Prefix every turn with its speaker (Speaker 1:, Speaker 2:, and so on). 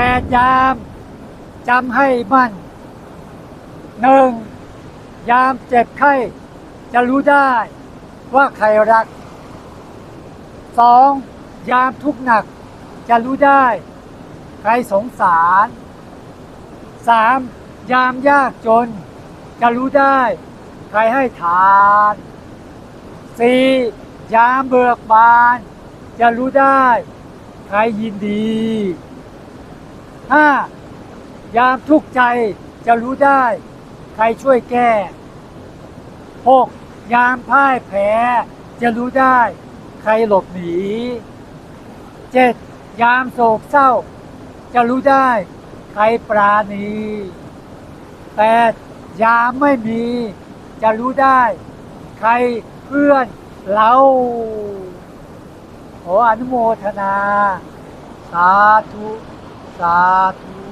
Speaker 1: แปดยามจำให้มั่นหนึ่งยามเจ็บไข้ จะรู้ได้ว่าใครรักสองยามทุกข์หนัก จะรู้ได้ ใครสงสารสามยามยากจน จะรู้ได้ ใครให้ทานสี่ยามเบิกบาน จะรู้ได้ ใครยินดี ห้ายามทุกข์ใจจะรู้ได้ ใครช่วยแก้หกยามพ่ายแพ้จะรู้ได้ ใครหลบหนีเจ็ดยามโศกเศร้า จะรู้ได้ ใครปราณีแปดยามไม่มี จะรู้ได้ ใครเพื่อนเราขออนุโมทนา สาธุ สาธุ